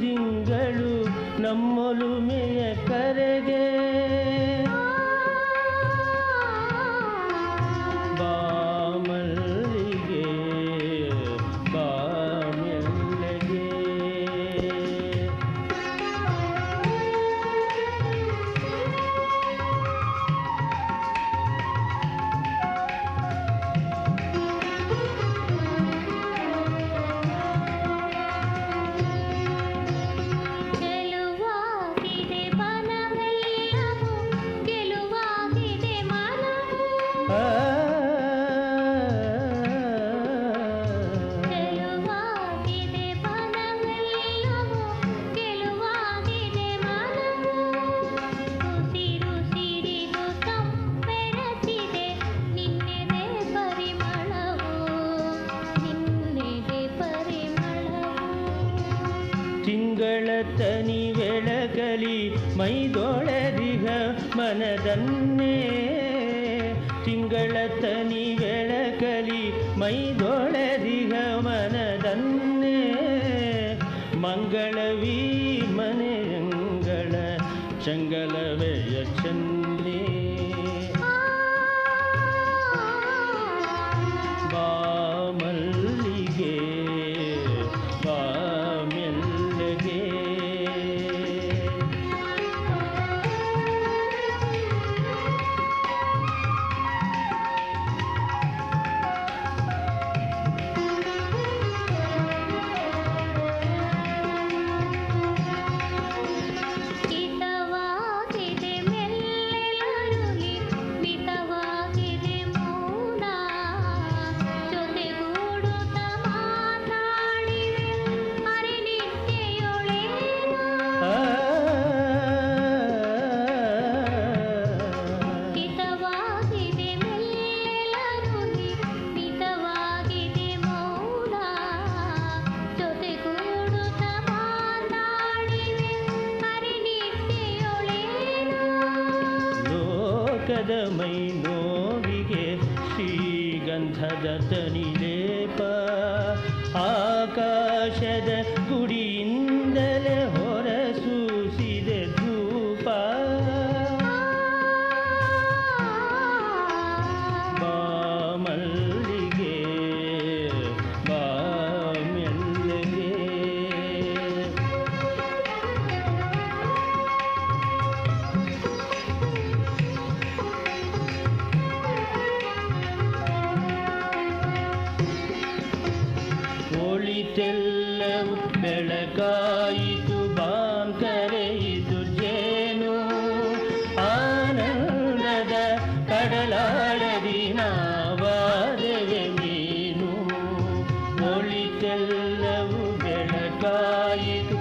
ತಿಂಗಳು ನಮ್ಮೊಲುಮೆಯ ಕರೆಗೆ ತನಿ ಬೆಳಗಲಿ ಮೈದೊಳೆದಿಗ ಮನದನ್ನೇ ತಿಂಗಳ ತನಿ ಬೆಳಗಲಿ ಮೈದೊಳೆದಿಗ ಮನದನ್ನೇ ಮಂಗಳವೀ ಗಂಧದ ಮೈ ನೋವಿಗೆ ಶ್ರೀಗಂಧದ ತನಿದೆ ಇಷ್ಟೆಲ್ಲವೂ ಬೆಳಗಾಯಿತು ಬಾಂಕರೆಯಿತು ಜೇನು. ಆನಂದದ ಕಡಲಾಡದಿ ನಾವಾದವೆ ಮೀನು ಒಳಿತೆಲ್ಲವೂ ಬೆಳಕಾಯಿತು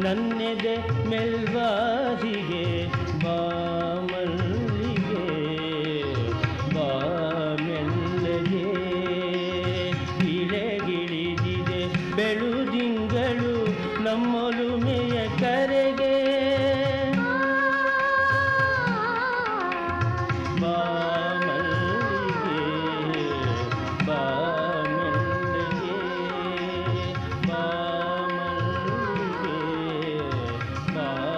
ನನ್ನೆದೆ ಮೆಲ್ವಾಸಿಗೆ ಬಾಮ small.